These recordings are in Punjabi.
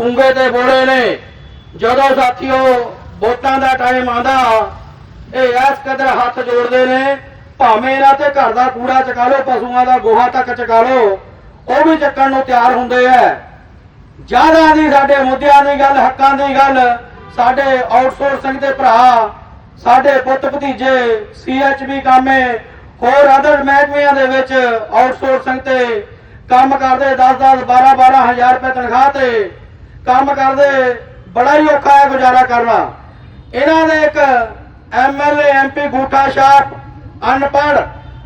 ਟੁੰਗੇ ਤੇ ਬੋਲੇ ਨੇ। ਜਦੋਂ ਸਾਥੀਓ, ਵੋਟਾਂ ਦਾ ਟਾਈਮ ਆਂਦਾ ਇਹ ਇਸ ਕਦਰ ਹੱਥ ਜੋੜਦੇ ਨੇ, ਭਾਵੇਂ ਇਹਨਾਂ ਤੇ ਘਰ ਦਾ ਕੂੜਾ ਚਕਾ ਲਓ, ਪਸ਼ੂਆਂ ਦਾ ਗੋਹਾ ਤੱਕ ਚਕਾ ਲਓ, ਉਹ ਵੀ ਚੱਕਣ ਨੂੰ ਤਿਆਰ ਹੁੰਦੇ ਐ ਜ਼ਿਆਦਾ ਦੀ ਸਾਡੇ ਮੁੱਦਿਆਂ ਦੀ ਗੱਲ, ਹੱਕਾਂ ਦੀ ਗੱਲ। ਸਾਡੇ ਆਊਟਸੋਰਸਿੰਗ ਦੇ ਭਰਾ, ਸਾਡੇ ਪੁੱਤ ਭਤੀਜੇ ਸੀਐਚਬੀ ਕਾਮੇ, ਹੋਰ ਅਦਰ ਮਹਿਕਮਿਆਂ ਦੇ ਵਿੱਚ ਆਊਟਸੋਰਸਿੰਗ ਤੇ ਕੰਮ ਕਰਦੇ 10-10 12-12 ਹਜ਼ਾਰ ਰੁਪਏ ਤਨਖਾਹ ਤੇ ਕੰਮ ਕਰਦੇ, ਬੜਾ ਹੀ ਔਖਾ ਹੈ ਗੁਜ਼ਾਰਾ ਕਰਨਾ। ਇਹਨਾਂ ਦੇ ਇੱਕ ਐਮਐਲਏ ਐਮਪੀ ਗੂਠਾ ਸ਼ਾਪ ਅਨਪੜ੍ਹ,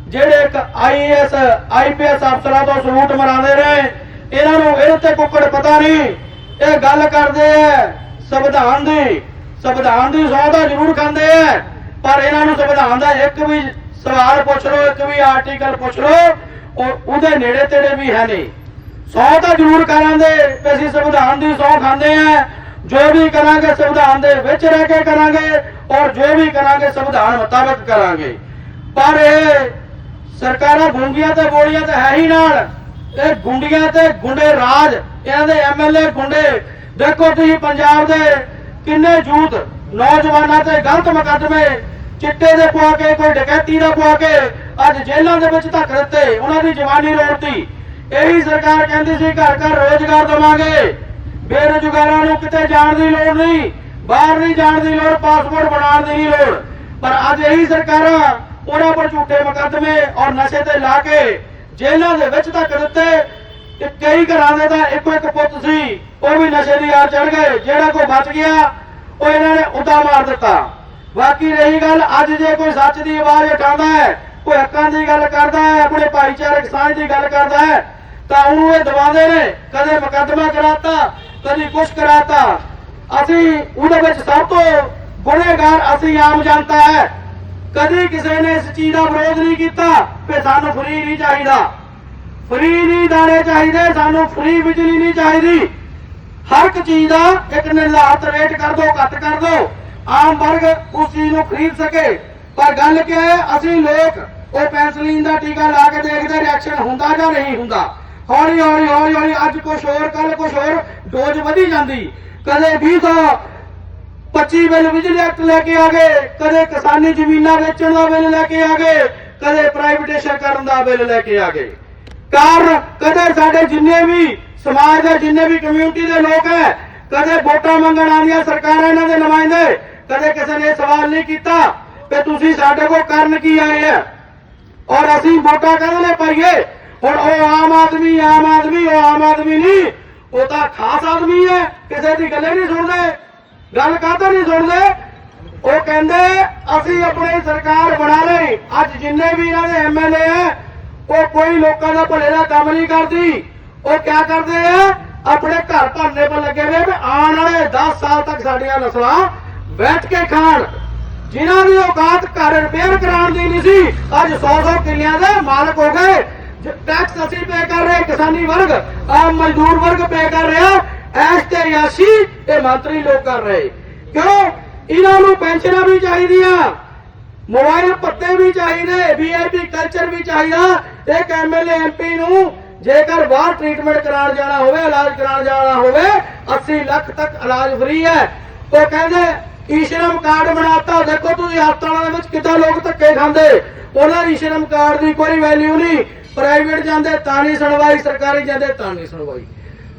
ਜਿਹੜੇ ਇੱਕ ਆਈਐਸ ਆਈਪੀਐਸ ਅਫਸਰਾਂ ਤੋਂ ਸਲੂਟ ਮਰਾਉਂਦੇ ਨੇ, ਇਹਨਾਂ ਨੂੰ ਇਹਦੇ ਤੇ ਕੁੱਕੜ ਪਤਾ ਨਹੀਂ। ਇਹ ਗੱਲ ਕਰਦੇ ਐ ਸੰਵਿਧਾਨ ਦੀ ਸੰਵਿਧਾਨ ਦੀ ਸੌ ਤਾਂ ਜ਼ਰੂਰ ਖਾਂਦੇ ਐ ਪਰ ਇਹਨਾਂ ਨੂੰ ਸੰਵਿਧਾਨ ਦਾ ਇੱਕ ਵੀ ਸਵਾਲ ਪੁੱਛ ਲਓ, ਇੱਕ ਵੀ ਆਰਟੀਕਲ ਪੁੱਛ ਲਓ, ਉਹ ਉਹਦੇ ਨੇੜੇ ਤੇੜੇ ਵੀ ਹੈ ਨਹੀਂ। ਸੌ ਤਾਂ ਜ਼ਰੂਰ ਕਰਾਂਗੇ ਕਿ ਅਸੀਂ ਸੰਵਿਧਾਨ ਦੀ ਸੌ ਖਾਂਦੇ ਆ। ਜੋ ਵੀ ਕਰਾਂਗੇ ਸੰਵਿਧਾਨ ਦੇ ਵਿੱਚ ਰਹਿ ਕੇ ਕਰਾਂਗੇ ਔਰ ਜੋ ਵੀ ਕਰਾਂਗੇ ਸੰਵਿਧਾਨ ਮੁਤਾਬਕ ਕਰਾਂਗੇ। ਪਰ ਇਹ ਸਰਕਾਰਾਂ ਗੁੰਗੀਆਂ ਤੇ ਗੋਲੀਆਂ ਤੇ ਹੈ ਹੀ ਨਾਲ। ਇਹ ਗੁੰਡੀਆਂ ਤੇ ਗੁੰਡੇ ਰਾਜ, ਇਹਨਾਂ ਦੇ ਐਮਐਲਏ ਗੁੰਡੇ। ਦੇਖੋ ਤੁਸੀਂ ਪੰਜਾਬ ਦੇ ਕਿੰਨੇ ਯੂਥ ਨੌਜਵਾਨਾਂ ਤੇ ਗਲਤ ਮੁਕੱਦਮੇ ਚਿੱਟੇ ਦੇ ਪਵਾ ਕੇ, ਕੋਈ ਡਕੈਤੀ ਦਾ ਪਵਾ ਕੇ ਅੱਜ ਜੇਲ੍ਹਾਂ ਦੇ ਵਿੱਚ ਧੱਕ ਦਿੱਤੇ, ਉਹਨਾਂ ਦੀ ਜਵਾਨੀ ਰੋੜਤੀ। ਇਹੀ ਸਰਕਾਰ ਕਹਿੰਦੀ ਸੀ, ਘਰ ਘਰ ਰੋਜ਼ਗਾਰ ਦੇਵਾਂਗੇ। ਬੇਰੁਜ਼ਗਾਰਾਂ ਨੂੰ ਕਿਤੇ ਜਾਣ ਦੀ ਲੋੜ ਨਹੀਂ, ਬਾਹਰ ਨਹੀਂ ਜਾਣ ਦੀ ਲੋੜ, ਪਾਸਪੋਰਟ ਬਣਾਉਣ ਦੀ ਨਹੀਂ ਲੋੜ। ਪਰ ਅੱਜ ਇਹੀ ਸਰਕਾਰਾਂ ਉਹਨਾਂ ਪਰ ਝੂਠੇ ਮੁਕੱਦਮੇ ਔਰ ਨਸ਼ੇ ਤੇ ਲਾ ਕੇ ਜੇਲ੍ਹਾਂ ਦੇ ਵਿੱਚ ਧੱਕ ਦਿੱਤੇ। ਤੇ ਕਈ ਘਰਾਂ ਦੇ ਤਾਂ ਇੱਕੋ ਇੱਕ ਪੁੱਤ ਸੀ, ਉਹ ਵੀ ਨਸ਼ੇ ਦੀ ਆੜ ਚੜ ਗਏ, ਜਿਹੜਾ ਕੋਈ ਬਚ ਗਿਆ, ਉਹ ਇਹਨਾਂ ਨੇ ਉਦਾ ਮਾਰ ਦਿੱਤਾ। ਬਾਕੀ ਰਹੀ ਗੱਲ, ਅੱਜ ਜੇ ਕੋਈ ਸੱਚ ਦੀ ਆਵਾਜ਼ ਉਠਾਉਂਦਾ ਹੈ, ਕੋਈ ਹੱਕਾਂ ਦੀ ਗੱਲ ਕਰਦਾ ਹੈ, ਆਪਣੇ ਭਾਈਚਾਰਕ ਸਾਂਝ ਦੀ ਗੱਲ ਕਰਦਾ ਹੈ ਤਾਂ ਇਹ ਦਬਾਉਂਦੇ ਨੇ? ਕਦੇ ਮੁਕੱਦਮਾ ਕਰਾਤਾ, ਕਦੀ ਕੁਛ ਕਰਾਤਾ। ਅਸੀਂ ਉਹਦੇ ਵਿੱਚ ਸਭ ਤੋਂ ਗੁਨੇਗਾਰ ਅਸੀਂ ਆਮ ਜਨਤਾ ਹੈ। ਕਦੀ ਕਿਸੇ ਨੇ ਇਸ ਚੀਜ਼ ਦਾ ਵਿਰੋਧ ਨਹੀਂ ਕੀਤਾ ਕਿ ਸਾਨੂੰ ਫ੍ਰੀ ਨਹੀਂ ਚਾਹੀਦਾ। ਫ੍ਰੀ ਨਹੀਂ ਦਾਣੇ ਚਾਹੀਦੇ, ਸਾਨੂੰ ਫ੍ਰੀ ਬਿਜਲੀ ਨਹੀਂ ਚਾਹੀਦੀ। ਹਰ ਇੱਕ ਚੀਜ਼ ਦਾ ਇੱਕ ਨਿਰਧਾਰਤ ਰੇਟ ਕਰ ਦਿਓ ਘੱਟ ਕਰ ਦਿਓ ਆਮ ਵਰਗ ਉਸ ਚੀਜ਼ ਨੂੰ ਖਰੀਦ ਸਕੇ। ਪਰ ਗੱਲ ਕੀ ਹੈ, ਅਸੀਂ ਲੋਕ ਉਹ ਪੈਂਸਲੀਨ ਦਾ ਟੀਕਾ ਲਾ ਕੇ ਦੇਖਦੇ ਰਿਐਕਸ਼ਨ ਹੁੰਦਾ ਜਾਂ ਨਹੀਂ ਹੁੰਦਾ। ਹੌਲੀ ਹੌਲੀ ਹੌਲੀ ਹੌਲੀ, ਅੱਜ ਕੁਝ ਹੋਰ ਕੱਲ ਕੁਝ ਹੋਰ, ਡੋਜ਼ ਵਧੀ ਜਾਂਦੀ। ਕਦੇ 200 25 ਬਿੱਲ ਬਿਜਲੀ ਐਕਟ ਲੈ ਕੇ ਆ ਗਏ, ਕਦੇ ਕਿਸਾਨੀ ਜ਼ਮੀਨਾਂ ਵੇਚਣ ਦਾ ਬਿੱਲ ਲੈ ਕੇ ਆ ਗਏ, ਕਦੇ ਪ੍ਰਾਈਵੇਟੇਸ਼ਨ ਕਰਨ ਦਾ ਬਿੱਲ ਲੈ ਕੇ ਆ ਗਏ। ਕਾਰਨ, ਕਦੇ ਸਾਡੇ ਜਿੰਨੇ ਵੀ ਸਮਾਜ ਦੇ ਜਿੰਨੇ ਵੀ ਕਮਿਊਨਿਟੀ ਦੇ ਲੋਕ ਹੈ, ਕਦੇ ਵੋਟਾਂ ਮੰਗਣ ਆਉਂਦੀਆਂ ਸਰਕਾਰਾਂ ਇਹਨਾਂ ਦੇ ਨੁਮਾਇੰਦੇ, ਕਦੇ ਕਿਸੇ ਨੇ ਸਵਾਲ ਨਹੀਂ ਕੀਤਾ ਕਿ ਤੁਸੀਂ ਸਾਡੇ ਕੋਲ ਕਰਨ ਕੀ ਆਏ ਆ ਔਰ ਅਸੀਂ ਵੋਟਾਂ ਕਾਹਦੇ ਲੈ ਪਾਈਏ? ਹੁਣ ਉਹ ਆਮ ਆਦਮੀ ਆਮ ਆਦਮੀ ਉਹ ਆਮ ਆਦਮੀ ਨਹੀਂ। ਉਹ ਤਾਂ ਖਾਸ ਆਦਮੀ ਹੈ, ਕਿਸੇ ਦੀ ਗੱਲੇ ਨਹੀਂ ਸੁਣਦੇ, ਗੱਲ ਕਾਹਤੋਂ ਨਹੀਂ ਸੁਣਦੇ। ਉਹ ਕਹਿੰਦੇ, ਅਸੀਂ ਆਪਣੀ ਸਰਕਾਰ ਬਣਾ ਲਈ। ਅੱਜ ਜਿੰਨੇ ਵੀ ਇਹਨਾਂ ਦੇ ਐਮਐਲਏ ਆ ਉਹ ਕੋਈ ਲੋਕਾਂ ਦਾ ਭਲੇ ਦਾ ਕੰਮ ਨਹੀਂ ਕਰਦੀ। ਉਹ ਕਿਆ ਕਰਦੇ ਆ? ਆਪਣੇ ਘਰ ਭਰਨੇ 'ਤੇ ਲੱਗੇ ਹੋਏ ਵੀ ਆਉਣ ਵਾਲੇ 10 ਸਾਲ ਤੱਕ ਸਾਡੀਆਂ ਨਸਲਾਂ ਬੈਠ ਕੇ ਖਾਣ। ਜਿਨ੍ਹਾਂ ਦੀ ਔਕਾਤ ਘਰ ਰਿਪੇਅਰ ਕਰਾਉਣ ਦੀ ਨਹੀਂ ਸੀ, ਅੱਜ 100-100 ਕਿੱਲਿਆਂ ਦੇ ਮਾਲਕ ਹੋ ਗਏ। ਟੈਕਸ ਅਸੀਂ ਪੇ ਕਰ ਰਹੇ, ਕਿਸਾਨੀ ਵਰਗ, ਆਮ ਮਜ਼ਦੂਰ ਵਰਗ ਪੇ ਕਰ ਰਿਹਾ, ਐਸ ਤੇ ਯਾਸੀ ਇਹ ਮੰਤਰੀ ਲੋਕ ਕਰ ਰਹੇ। ਕਿਉਂ? ਇਹਨਾਂ ਨੂੰ ਪੈਨਸ਼ਨਾਂ ਵੀ ਚਾਹੀਦੀਆਂ, ਮੋਬਾਈਲ ਪੱਤੇ ਵੀ ਚਾਹੀਦੇ ਵੀਆਈਪੀ ਕਲਚਰ ਵੀ ਚਾਹੀਦਾ, ਇੱਕ ਐਮਐਲਏ ਐਮਪੀ ਨੂੰ ਜੇਕਰ ਬਾਹਰ ਟ੍ਰੀਟਮੈਂਟ ਕਰਾਉਣ ਜਾਣਾ ਹੋਵੇ, ਇਲਾਜ ਕਰਾਉਣ ਜਾਣਾ ਹੋਵੇ 80 ਲੱਖ ਤੱਕ ਇਲਾਜ ਫ੍ਰੀ ਹੈ। ਉਹ ਕਹਿੰਦੇ, ਈਸ਼ਰਮ ਕਾਰਡ ਬਣਾਤਾ, ਦੇਖੋ ਤੁਸੀਂ ਹਸਪਤਾਲਾਂ ਦੇ ਵਿੱਚ ਕਿੱਦਾਂ ਲੋਕ ਧੱਕੇ ਖਾਂਦੇ। ਉਹਨਾਂ ਦੀ ਈਸ਼ਰਮ ਕਾਰਡ ਦੀ ਕੋਈ ਵੈਲਿਊ ਨਹੀਂ। ਪ੍ਰਾਈਵੇਟ ਜਾਂਦੇ ਤਾਂ ਨਹੀਂ ਸੁਣਵਾਈ, ਸਰਕਾਰੀ ਜਾਂਦੇ ਤਾਂ ਨਹੀਂ ਸੁਣਵਾਈ।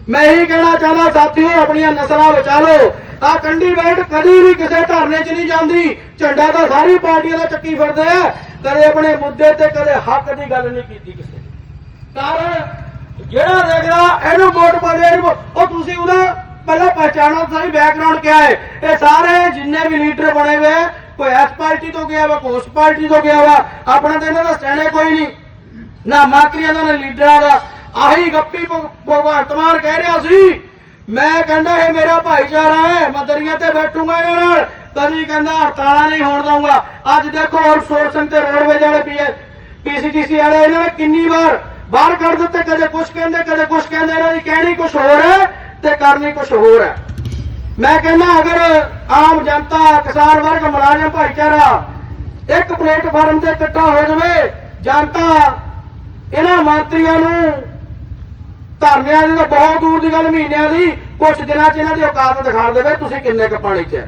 ਮੈਂ ਇਹੀ ਕਹਿਣਾ ਚਾਹੁੰਦਾ, ਸਾਥੀਓ, ਆਪਣੀਆਂ ਨਸਲਾਂ ਬਚਾ ਲਓ। ਆ ਕੰਡੀ ਕਦੀ ਵੀ ਕਿਸੇ ਧਰਨੇ 'ਚ ਨਹੀਂ ਜਾਂਦੀ। ਝੰਡਾ ਤਾਂ ਸਾਰੀ ਪਾਰਟੀਆਂ ਦਾ ਚੱਕੀ ਫਿਰਦੇ ਆ। ਕਦੇ ਆਪਣੇ ਮੁੱਦੇ ਤੇ, ਕਦੇ ਹੱਕ ਦੀ ਗੱਲ ਨਹੀਂ ਕੀਤੀ ਕਿਸੇ ਨੇ। ਕਾਰਨ ਜਿਹੜਾ ਦੇਖਦਾ, ਇਹਨੂੰ ਵੋਟ ਪਾਦੇ ਇਹਨੂੰ ਉਹ ਤੁਸੀਂ ਉਹਦਾ ਪਹਿਲਾਂ ਪਛਾਣੋ ਸਹੀ ਬੈਕਗ੍ਰਾਉਂਡ ਕਿਆ ਹੈ? ਇਹ ਸਾਰੇ ਜਿੰਨੇ ਵੀ ਲੀਡਰ ਬਣੇ ਹੋਏ ਕੋਈ ਇਸ ਪਾਰਟੀ ਤੋਂ ਗਿਆ ਵਾ, ਕੋਈ ਉਸ ਪਾਰਟੀ ਤੋਂ ਗਿਆ ਵਾ, ਆਪਣਾ ਤਾਂ ਇਹਨਾਂ ਦਾ ਸਟੈਂਡ ਕੋਈ ਨਹੀਂ। ਨਾ ਮਾਕਰੀਆਂ ਦਾ, ਨਾ ਲੀਡਰਾਂ ਦਾ। ਆਹੀ ਗੱਪੀ ਭਗਵੰਤ ਮਾਨ ਕਹਿ ਰਿਹਾ ਸੀ। ਮੈਂ ਕਹਿੰਦਾ, ਇਹ ਮੇਰਾ ਭਾਈਚਾਰਾ ਹੈ, ਮੈਂ ਦਰਿਆ ਤੇ ਬੈਠੂਗਾ ਇਹਨਾਂ ਨਾਲ। ਕਦੀ ਕਹਿੰਦਾ, ਹੜਤਾਲਾਂ ਨਹੀਂ ਹੋਣ ਦਊਂਗਾ। ਅੱਜ ਦੇਖੋ ਆਊਟਸੋਰਸਿੰਗ ਤੇ ਰੋਡਵੇਜ ਵਾਲੇ ਪੀ ਪੀਸੀਟੀਸੀ ਵਾਲੇ, ਇਹਨਾਂ ਨੇ ਕਿੰਨੀ ਵਾਰ ਬਾਹਰ ਕੱਢ ਦਿੱਤੇ, ਕਦੇ ਕੁਝ ਕਹਿੰਦੇ, ਕਦੇ ਕੁਝ ਕਹਿੰਦੇ। ਇਹਨਾਂ ਦੀ ਕਹਿਣੀ ਕੁਝ ਹੋਰ ਹੈ ਤੇ ਕਰਨੀ ਕੁਝ ਹੋਰ ਹੈ। ਮੈਂ ਕਹਿੰਦਾ, ਅਗਰ ਆਮ ਜਨਤਾ, ਕਿਸਾਨ ਵਰਗ, ਮੁਲਾਜ਼ਮ ਭਾਈਚਾਰਾ ਇੱਕ ਪਲੇਟਫਾਰਮ ਤੇ ਇਕੱਠਾ ਹੋ ਜਾਵੇ, ਜਨਤਾ ਇਹਨਾਂ ਮੰਤਰੀਆਂ ਨੂੰ। ਧਰਨਿਆਂ ਦੀ ਤਾਂ ਬਹੁਤ ਦੂਰ ਦੀ ਗੱਲ, ਮਹੀਨਿਆਂ ਦੀ। ਕੁਝ ਦਿਨਾਂ 'ਚ ਇਹਨਾਂ ਦੀ ਔਕਾਤ ਦਿਖਾ ਦੇਵੇ ਤੁਸੀਂ ਕਿੰਨੇ ਕੁ ਪਾਣੀ 'ਚ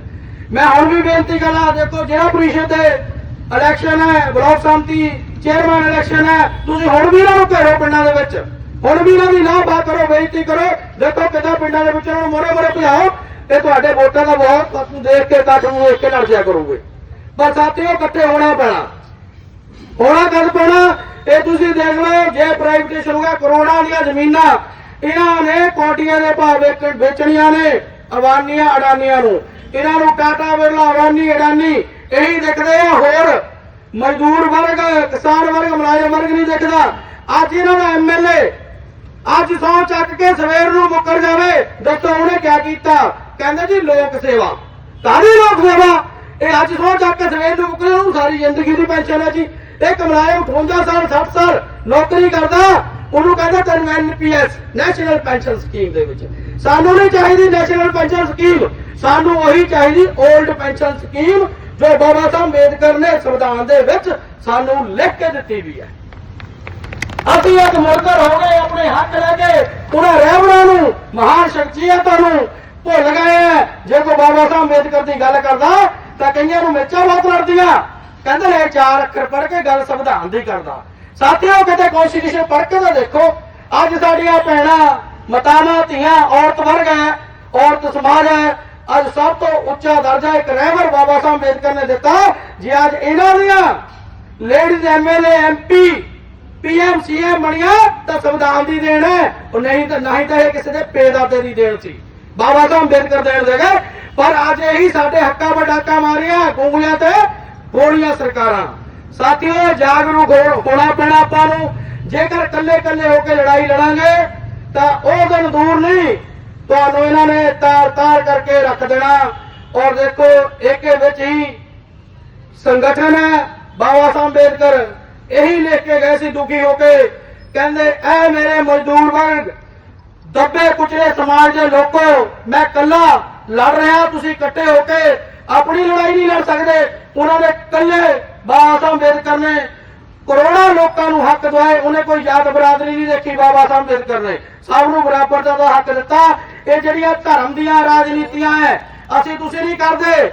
ਮੈਂ ਹੁਣ ਵੀ ਬੇਨਤੀ ਕਰਾਂ ਦੇਖੋ ਜਿਹੜਾ ਪ੍ਰੀਸ਼ਦ ਦੇ ਇਲੈਕਸ਼ਨ ਹੈ, ਬਲਾਕ ਸੰਮਤੀ ਚੇਅਰਮੈਨ ਇਲੈਕਸ਼ਨ ਹੈ, ਤੁਸੀਂ ਹੁਣ ਵੀ ਇਹਨਾਂ ਨੂੰ ਘੇਰੋ ਪਿੰਡਾਂ ਦੇ ਵਿੱਚ। ਹੁਣ ਵੀ ਇਹਨਾਂ ਦੀ ਲਾਭ ਬਾਤ ਕਰੋ, ਬੇਨਤੀ ਕਰੋ। ਦੇਖੋ ਕਿੱਦਾਂ ਪਿੰਡਾਂ ਦੇ ਵਿੱਚ ਇਹਨਾਂ ਨੂੰ ਮੋਰੇ ਮੋਰੇ ਭਜਾਓ। ਤੇ ਤੁਹਾਡੇ ਵੋਟਾਂ ਦਾ ਬਹੁਤ ਤੁਹਾਨੂੰ ਦੇਖ ਕੇ ਇਕੱਠ ਨੂੰ ਦੇਖ ਕੇ ਲੜ ਜਿਆ ਕਰੋਗੇ। ਪਰ ਸਾਥੀਓ, ਇਕੱਠੇ ਹੋਣਾ ਪੈਣਾ। ਹੋਣਾ ਕਦ ਪੈਣਾ? ਇਹ ਤੁਸੀਂ ਦੇਖ ਲਓ, ਜੇ ਪ੍ਰਾਈਵੇਟੇਸ਼ਨ ਹੋ ਕਰੋੜਾਂ ਦੀਆਂ ਜ਼ਮੀਨਾਂ, ਇਹਨਾਂ ਨੇ ਕੋਟੀਆਂ ਦੇ ਭਾਅ ਵੇਚਣੀਆਂ ਨੇ ਅਵਾਨੀਆਂ ਅਡਾਨੀਆਂ ਨੂੰ। ਇਹਨਾਂ ਨੂੰ ਟਾਟਾ, ਬਿਰਲਾ ਅਵਾਨੀ ਅਡਾਨੀ, ਇਹੀ ਦਿਖਦੇ ਆ, ਹੋਰ ਮਜ਼ਦੂਰ ਵਰਗ, ਕਿਸਾਨ ਵਰਗ, ਮੁਲਾਜ਼ਮ ਵਰਗ ਨਹੀਂ ਦੇਖਦਾ। ਅੱਜ ਇਹਨਾਂ ਦਾ ਐਮਐਲਏ ਅੱਜ ਸੌ ਚੱਕ ਕੇ ਸਵੇਰ ਨੂੰ ਮੁੱਕਰ ਜਾਵੇ, ਦੱਸੋ ਉਹਨੇ ਕੀ ਕੀਤਾ? ਕਹਿੰਦੇ ਜੀ, ਲੋਕ ਸੇਵਾ। ਕਾਹਦੀ ਲੋਕ ਸੇਵਾ? ਇਹ ਅੱਜ ਸੌ ਚੱਕ ਕੇ ਸਵੇਰ ਨੂੰ ਮੁੱਕਰ ਉਹਨੂੰ ਸਾਰੀ ਜ਼ਿੰਦਗੀ ਦੀ ਪੈਨਸ਼ਨ ਹੈ ਜੀ। ਇਹ ਕਮਲਾਏ 58 ਸਾਲ 60 ਸਾਲ ਨੌਕਰੀ ਕਰਦਾ, ਉਹਨੂੰ ਕਹਿੰਦਾ ਤੈਨੂੰ ਐਨਪੀਐਸ ਨੈਸ਼ਨਲ ਪੈਨਸ਼ਨ ਸਕੀਮ ਦੇ ਵਿੱਚ। ਸਾਨੂੰ ਨਹੀਂ ਚਾਹੀਦੀ ਨੈਸ਼ਨਲ ਪੈਨਸ਼ਨ ਸਕੀਮ, ਸਾਨੂੰ ਉਹੀ ਚਾਹੀਦੀ 올ਡ ਪੈਨਸ਼ਨ ਸਕੀਮ ਜੋ ਬਾਬਾ ਸਾਹਿਬ ਅੰਬੇਦਕਰ ਨੇ ਸੰਵਿਧਾਨ ਦੇ ਵਿੱਚ ਸਾਨੂੰ ਲਿਖ ਕੇ ਦਿੱਤੀ ਵੀ ਹੈ। ਅਸੀਂ ਇੱਕ ਮੁਰਦਰ ਹੋ ਗਏ, ਆਪਣੇ ਹੱਕ ਲੈ ਕੇ ਉਹਨਾਂ ਰਹਿਬਰਾਂ ਨੂੰ, ਮਹਾਨ ਸ਼ਖਸੀਅਤਾਂ ਨੂੰ ਭੁੱਲ ਗਏ ਆ। ਜੇ ਕੋਈ ਬਾਬਾ ਸਾਹਿਬ ਅੰਬੇਦਕਰ ਦੀ ਗੱਲ ਕਰਦਾ, ਤਾਂ ਕਈਆਂ ਨੂੰ ਮਿਰਚਾਂ ਬਹੁਤ ਲੜਦੀਆਂ। ਕਹਿੰਦੇ ਨੇ ਚਾਰ ਅੱਖਰ ਪੜ੍ਹ ਕੇ ਗੱਲ ਸੰਵਿਧਾਨ ਦੀ ਕਰਦਾ। ਸਾਥੀਓ, ਕਿਤੇ ਕਨਸਟੀਟਿਊਸ਼ਨ ਪੜ੍ਹ ਕੇ ਤਾਂ ਦੇਖੋ, ਅੱਜ ਸਾਡੀਆਂ ਭੈਣਾਂ, ਮਤਾਵਾਂ, ਧੀਆਂ, ਔਰਤ ਵਰਗ ਹੈ, ਔਰਤ ਸਮਾਜ ਹੈ, ਅੱਜ ਸਭ ਤੋਂ ਉੱਚਾ ਦਰਜਾ ਇੱਕ ਰਹਿਬਰ ਬਾਬਾ ਸਾਹਿਬ ਅੰਬੇਦਕਰ ਨੇ ਦਿੱਤਾ। ਜੇ ਅੱਜ ਇਹਨਾਂ ਦੀਆਂ ladies MLA MP PM CM ਬਣੀਆਂ, ਤਾਂ ਸੰਵਿਧਾਨ ਦੀ ਦੇਣ ਹੈ। ਉਹ ਨਹੀਂ ਤਾਂ ਨਹੀਂ ਤਾਂ ਇਹ ਕਿਸੇ ਦੇ ਪੇਦਾਦੇ ਦੀ ਦੇਣ ਸੀ। ਬਾਬਾ ਸਾਹਿਬ ਅੰਬੇਦਕਰ ਦੇਣ ਦੇ ਗਏ। ਪਰ ਅੱਜ ਇਹੀ ਸਾਡੇ ਹੱਕਾਂ ਵਡਾਕਾ ਮਾਰੀਆਂ ਗੁੰਗੀਆਂ ਤੇ ਹੋਣੀਆਂ ਸਰਕਾਰਾਂ। ਸਾਥੀਓ, ਜਾਗਰੂਕ ਹੋਣਾ ਪੈਣਾ ਆਪਾਂ ਨੂੰ। ਜੇਕਰ ਇਕੱਲੇ ਇਕੱਲੇ ਹੋ ਕੇ ਲੜਾਈ ਲੜਾਂਗੇ, ਤਾਂ ਉਹ ਦਿਨ ਦੂਰ ਨਹੀਂ। ਤੁਹਾਨੂੰ ਇਹਨਾਂ ਨੇ ਤਾਰ ਤਾਰ ਕਰਕੇ ਰੱਖ ਦੇਣਾ। ਔਰ ਦੇਖੋ, ਏਕੇ ਵਿੱਚ ਹੀ ਸੰਗਠਨ ਹੈ, ਬਾਬਾ ਸਾਹਿਬ ਅੰਬੇਦਕਰ। ਇਹੀ ਲਿਖ ਕੇ ਗਏ ਸੀ ਦੁਖੀ ਹੋ ਕੇ। ਕਹਿੰਦੇ ਐ ਮੇਰੇ ਮਜ਼ਦੂਰ ਵਰਗ, ਦੱਬੇ ਕੁਚਲੇ ਸਮਾਜ ਦੇ ਲੋਕੋ, ਮੈਂ ਕੱਲਾ ਲੜ ਰਿਹਾ, ਤੁਸੀਂ ਇਕੱਠੇ ਹੋ ਕੇ ਆਪਣੀ ਲੜਾਈ ਨਹੀਂ ਲੜ ਸਕਦੇ। ਉਹਨਾਂ ਨੇ ਕੱਲੇ ਬਾਬਾ ਸਾਹਿਬ ਅੰਬੇਦਕਰ ਨੇ ਕਰੋੜਾਂ ਲੋਕਾਂ ਨੂੰ ਹੱਕ ਦਵਾਏ। ਉਹਨੇ ਕੋਈ ਜਾਤ ਬਰਾਦਰੀ ਨਹੀਂ ਦੇਖੀ ਬਾਬਾ ਸਾਹਿਬ ਅੰਬੇਦਕਰ ਨੇ। ਸਭ ਨੂੰ ਬਰਾਬਰ ਦਾ ਹੱਕ ਦਿੱਤਾ। ਇਹ ਜਿਹੜੀਆਂ ਧਰਮ ਦੀਆਂ ਰਾਜਨੀਤੀਆਂ ਹੈ ਅਸੀਂ ਤੁਸੀਂ ਨਹੀਂ ਕਰਦੇ।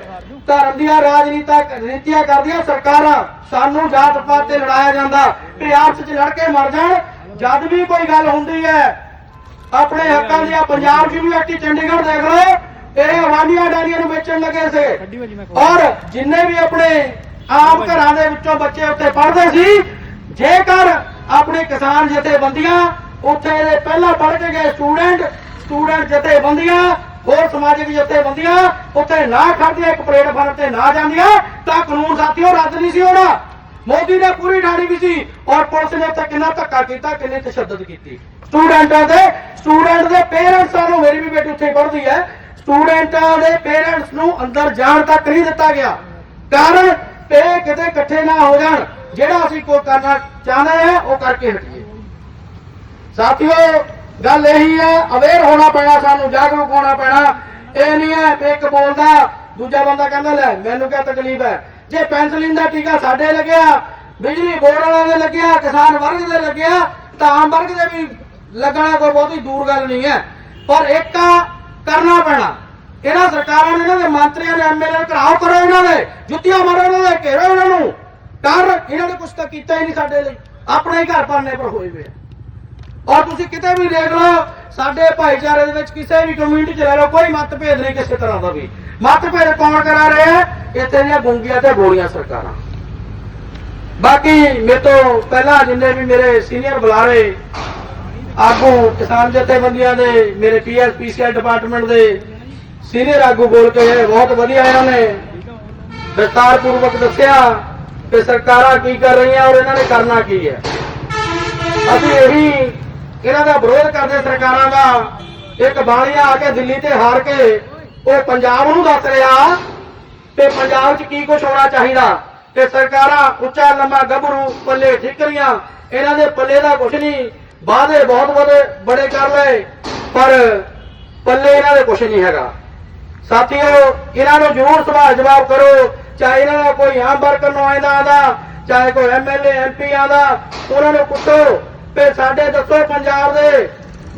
ਧਰਮ ਦੀਆਂ ਰਾਜਨੀਤਾਂ ਨੀਤੀਆਂ ਕਰਦੀਆਂ ਸਰਕਾਰਾਂ। ਸਾਨੂੰ ਜਾਤ ਪਾਤ ਤੇ ਲੜਾਇਆ ਜਾਂਦਾ। ਕਿ ਆਪਸ ਚ ਲੜ ਕੇ ਮਰ ਜਾਣ। ਜਦ ਵੀ ਕੋਈ ਗੱਲ ਹੁੰਦੀ ਹੈ ਆਪਣੇ ਹੱਕਾਂ ਦੀਆਂ ਪੰਜਾਬ ਯੂਨੀਵਰਸਿਟੀ ਚੰਡੀਗੜ੍ਹ ਦੇਖ ਲਓ। ਇਹ ਅਵਾਨੀਆਂ ਡਾਲੀਆਂ ਨੂੰ ਵੇਚਣ ਲੱਗੇ ਸੀ। ਔਰ ਜਿੰਨੇ ਵੀ ਆਪਣੇ ਆਮ ਘਰਾਂ ਦੇ ਵਿੱਚੋਂ ਬੱਚੇ ਉੱਥੇ ਪੜ੍ਹਦੇ ਸੀ ਜੇਕਰ ਆਪਣੇ ਕਿਸਾਨ ਜਥੇਬੰਦੀਆਂ ਉੱਥੇ ਦੇ ਪਹਿਲਾਂ ਪੜ੍ਹ ਕੇ ਗਏ ਸਟੂਡੈਂਟ ਸਟੂਡੈਂਟ ਜਥੇਬੰਦੀਆਂ ਹੋਰ ਸਮਾਜਿਕ ਜਥੇਬੰਦੀਆਂ ਉੱਥੇ ਨਾ ਖੜਦੀਆਂ ਇੱਕ ਪਲੇਟਫਾਰਮ ਤੇ ਨਾ ਜਾਂਦੀਆਂ ਤਾਂ ਕਾਨੂੰਨ ਸਾਥੀਓ ਰੱਦ ਨਹੀਂ ਸੀ ਹੋਣਾ। ਮੋਦੀ ਨੇ ਪੂਰੀ ਢਾਣੀ ਵੀ ਸੀ ਔਰ ਪੁਲਿਸ ਨੇ ਉੱਥੇ ਕਿੰਨਾ ਧੱਕਾ ਕੀਤਾ ਕਿੰਨੀ ਤਸ਼ੱਦਦ ਕੀਤੀ। ਸਟੂਡੈਂਟਾਂ ਦੇ ਸਟੂਡੈਂਟ ਦੇ ਪੇਰੈਂਟਸਾਂ ਨੂੰ ਮੇਰੀ ਵੀ ਬੇਟੀ ਉੱਥੇ ਪੜ੍ਹਦੀ ਹੈ। ਸਟੂਡੈਂਟਾਂ ਦੇ ਪੇਰੈਂਟਸ ਨੂੰ ਅੰਦਰ ਜਾਣ ਤੱਕ ਨਹੀਂ ਦਿੱਤਾ ਗਿਆ। ਕਾਰਨ ਇਹ ਕਿਤੇ ਇਕੱਠੇ ਨਾ ਹੋ ਜਾਣ, ਜਿਹੜਾ ਅਸੀਂ ਕੋਈ ਕਰਨਾ ਚਾਹੁੰਦੇ ਆ, ਉਹ ਕਰਕੇ ਹਟੀਏ। ਸਾਥੀਓ, ਗੱਲ ਇਹੀ ਹੈ ਅਵੇਅਰ ਹੋਣਾ ਪੈਣਾ, ਸਾਨੂੰ ਜਾਗਰੂਕ ਹੋਣਾ ਪੈਣਾ। ਇਹ ਨਹੀਂ ਹੈ ਵੀ ਇੱਕ ਬੋਲਦਾ, ਦੂਜਾ ਬੰਦਾ ਕਹਿੰਦਾ, ਲੈ, ਮੈਨੂੰ ਕਿਆ ਤਕਲੀਫ ਹੈ? ਜੇ ਪੈਨਸਲਿਨ ਦਾ ਟੀਕਾ ਸਾਡੇ ਲੱਗਿਆ, ਬਿਜਲੀ ਬੋਰਡ ਵਾਲਿਆਂ ਦੇ ਲੱਗਿਆ, ਕਿਸਾਨ ਵਰਗ ਦੇ ਲੱਗਿਆ, ਤਾਂ ਆਮ ਵਰਗ ਦੇ ਵੀ ਲੱਗਣਾ ਕੋਈ ਬਹੁਤੀ ਦੂਰ ਗੱਲ ਨਹੀਂ ਹੈ। ਪਰ ਇੱਕ ਕਰਨਾ ਪੈਣਾ। ਇਹਨਾਂ ਸਰਕਾਰਾਂ ਨੇ ਇਹਨਾਂ ਦੇ ਮੰਤਰੀਆਂ ਨੇ ਐਮਐਲਏ ਘਰਾਓ ਕਰੋ ਇਹਨਾਂ ਦੇ, ਜੁੱਤੀਆਂ ਮਾਰੋ ਇਹਨਾਂ ਦੇ, ਘੇਰੋ ਇਹਨਾਂ ਨੂੰ। ਕਰ ਇਹਨਾਂ ਨੇ ਕੁਝ ਤਾਂ ਕੀਤਾ ਹੀ ਨਹੀਂ ਸਾਡੇ ਲਈ। ਆਪਣੇ ਹੀ ਘਰ ਪਾਣੇ ਪਰ ਹੋਏ ਹੋਏ ਔਰ ਤੁਸੀਂ ਕਿਤੇ ਵੀ ਦੇਖ ਲਓ, ਸਾਡੇ ਭਾਈਚਾਰੇ ਦੇ ਵਿੱਚ ਕਿਸੇ ਵੀ ਕਮਿਊਨਿਟੀ ਚ ਲੈ ਲਓ, ਕੋਈ ਮਤਭੇਦ ਨਹੀਂ ਕਿਸੇ ਤਰ੍ਹਾਂ ਦਾ ਵੀ। ਮਤਭੇਦ ਕੌਣ ਕਰਾ ਰਿਹਾ ਇੱਥੇ ਦੀਆਂ ਗੁੰਗੀਆਂ ਤੇ ਗੋਲੀਆਂ ਸਰਕਾਰਾਂ। ਬਾਕੀ ਮੇਰੇ ਤੋਂ ਪਹਿਲਾਂ ਜਿੰਨੇ ਵੀ ਮੇਰੇ ਸੀਨੀਅਰ ਬੁਲਾਰੇ, ਆਗੂ, ਕਿਸਾਨ ਜਥੇਬੰਦੀਆਂ ਦੇ, ਮੇਰੇ ਪੀਐਸ ਪੀਸੀਐਲ ਡਿਪਾਰਟਮੈਂਟ ਦੇ ਸੀਨੀਅਰ ਆਗੂ ਬੋਲ ਕੇ ਬਹੁਤ ਵਧੀਆ ਇਹਨਾਂ ਨੇ। ਵਿਸਤਾਰ ਪੂਰਵਕ ਦੱਸਿਆ ਕਿ ਸਰਕਾਰਾਂ ਕੀ ਕਰ ਰਹੀਆਂ ਔਰ ਇਹਨਾਂ ਨੇ ਕਰਨਾ ਕੀ ਹੈ। ਅਸੀਂ ਇਹੀ ਇਹਨਾਂ ਦਾ ਵਿਰੋਧ ਕਰਦੇ ਸਰਕਾਰਾਂ ਦਾ। ਇੱਕ ਬਾਣੀਆ ਆ ਕੇ ਦਿੱਲੀ ਤੇ ਹਾਰ ਕੇ ਉਹ ਪੰਜਾਬ ਨੂੰ ਦੱਸ ਰਿਹਾ ਤੇ ਪੰਜਾਬ 'ਚ ਕੀ ਕੁਝ ਹੋਣਾ ਚਾਹੀਦਾ ਤੇ ਸਰਕਾਰਾਂ ਉੱਚਾ ਲੰਮਾ ਗੱਭਰੂ ਪੱਲੇ ਠਿਕਰੀਆਂ ਇਹਨਾਂ ਦੇ ਪੱਲੇ ਦਾ ਕੁਝ ਨਹੀਂ, ਵਾਅਦੇ ਬਹੁਤ ਬੜੇ ਬੜੇ ਕਰ ਲਏ, ਪਰ ਪੱਲੇ ਇਹਨਾਂ ਦੇ ਕੁਝ ਨਹੀਂ ਹੈਗਾ। ਸਾਥੀਓ, ਇਹਨਾਂ ਨੂੰ ਜ਼ਰੂਰ ਸਵਾਲ ਜਵਾਬ ਕਰੋ, ਚਾਹੇ ਇਹਨਾਂ ਦਾ ਕੋਈ ਆਮ ਵਰਕਰ ਨੁਮਾਇੰਦਾ ਆਂਦਾ ਚਾਹੇ ਕੋਈ ਐਮਐਲਏ ਐਮਪੀ ਆਂਦਾ ਉਹਨਾਂ ਨੂੰ ਪੁੱਛੋ ਤੇ ਸਾਡੇ ਦੱਸੋ ਪੰਜਾਬ ਦੇ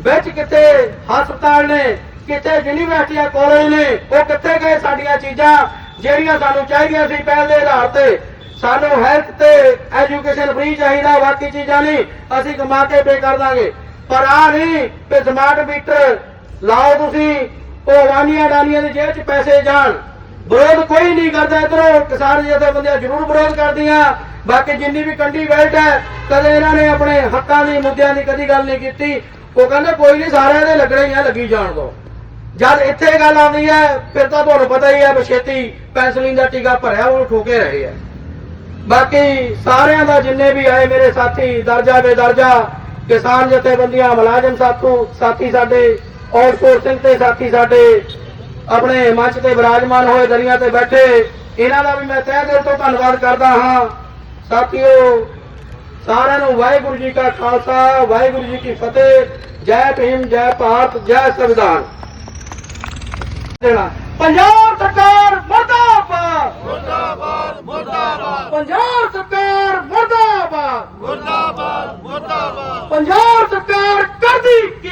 ਵਿੱਚ ਕਿਤੇ ਹਸਪਤਾਲ ਨੇ, ਕਿੱਥੇ ਯੂਨੀਵਰਸਿਟੀਆਂ, ਕਾਲਜ ਨੇ, ਉਹ ਕਿੱਥੇ ਗਏ ਸਾਡੀਆਂ ਚੀਜ਼ਾਂ, ਜਿਹੜੀਆਂ ਸਾਨੂੰ ਚਾਹੀਦੀਆਂ ਸੀ ਪਹਿਲੇ ਆਧਾਰ ਤੇ। ਸਾਨੂੰ ਹੈਲਥ ਤੇ ਐਜੂਕੇਸ਼ਨ ਫ੍ਰੀ ਚਾਹੀਦਾ, ਬਾਕੀ ਚੀਜ਼ਾਂ ਨਹੀਂ, ਅਸੀਂ ਕਮਾ ਕੇ ਪੇ ਕਰ ਦਾਂਗੇ। ਪਰ ਆ ਨਹੀਂ ਕਿ ਸਮਾਰਟ ਮੀਟਰ ਲਾਓ ਤੁਸੀਂ ਉਹ ਵਾਨੀਆਂ ਡਾਨੀਆਂ ਦੇ ਜੇਬ 'ਚ ਪੈਸੇ ਜਾਣ। ਵਿਰੋਧ ਕੋਈ ਨਹੀਂ ਕਰਦਾ ਇਧਰੋਂ। ਕਿਸਾਨ ਜਥੇਬੰਦੀਆਂ ਜ਼ਰੂਰ ਵਿਰੋਧ ਕਰਦੀਆਂ। ਬਾਕੀ ਜਿੰਨੀ ਵੀ ਕੰਡੀ ਬੈਲਟ ਹੈ, ਕਦੇ ਇਹਨਾਂ ਨੇ ਆਪਣੇ ਹੱਕਾਂ ਦੀ, ਮੁੱਦਿਆਂ ਦੀ ਕਦੀ ਗੱਲ ਨਹੀਂ ਕੀਤੀ। ਉਹ ਕਹਿੰਦੇ, ਕੋਈ ਨਹੀਂ, ਸਾਰਿਆਂ ਦੇ ਲੱਗਣੇ ਹੀ ਆ, ਲੱਗੀ ਜਾਣ ਦੋ। ਜਦ ਇੱਥੇ ਗੱਲ ਆਉਂਦੀ ਹੈ, ਫਿਰ ਤਾਂ ਤੁਹਾਨੂੰ ਪਤਾ ਹੀ ਹੈ ਬਛੇਤੀ ਛੇਤੀ ਪੈਨਸਲਿਨ ਦਾ ਟੀਕਾ ਭਰਿਆ ਉਹ ਠੋਕੇ ਰਹੇ ਆ। ਬਾਕੀ ਸਾਰਿਆਂ ਦਾ ਜਿੰਨੇ ਵੀ ਆਏ ਮੇਰੇ ਸਾਥੀ, ਦਰਜਾ ਬੇਦਰਜਾ, ਕਿਸਾਨ ਜਥੇਬੰਦੀਆਂ, ਮੁਲਾਜ਼ਮ ਸਾਥੂ, ਸਾਥੀ ਸਾਡੇ ਆਊਟਸੋਰਸਿੰਗ ਤੇ ਸਾਥੀ ਸਾਡੇ ਆਪਣੇ ਮੰਚ ਤੇ ਵਿਰਾਜਮਾਨ ਹੋਏ ਦਰੀਆਂ ਤੇ ਬੈਠੇ ਇਹਨਾਂ ਦਾ ਵੀ ਮੈਂ ਤਹਿ ਦਿਲ ਤੋਂ ਧੰਨਵਾਦ ਕਰਦਾ ਹਾਂ। ਸਾਥੀਓ ਸਾਰਿਆਂ ਨੂੰ ਵਾਹਿਗੁਰੂ ਜੀ ਕਾ ਖਾਲਸਾ ਵਾਹਿਗੁਰੂ ਜੀ ਕੀ ਫਤਿਹ ਜੈ ਭੀਮ ਜੈ ਭਾਰਤ ਜੈ ਸੰਵਿਧਾਨ। ਦੇਣਾ ਪੰਜਾਬ ਸਰਕਾਰ ਮੁਰਦਾਬਾਦ। ਮੁਰਦਾਬਾਦ ਮੁਰਦਾਬਾਦ। ਪੰਜਾਬ ਸਰਕਾਰ ਮੁਰਦਾਬਾਦ। ਮੁਰਦਾਬਾਦ ਮੁਰਦਾਬਾਦ। ਪੰਜਾਬ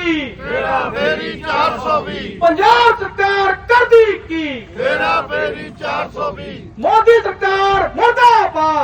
ਕੀ ਮੇਰਾ ਫੇਰੀ 420 ਪੰਜਾਬ ਸਰਕਾਰ ਕਰਦੀ ਕੀ? ਮੇਰਾ ਫੇਰੀ 420 ਮੋਦੀ ਸਰਕਾਰ ਮੁਰਦਾਬਾਦ।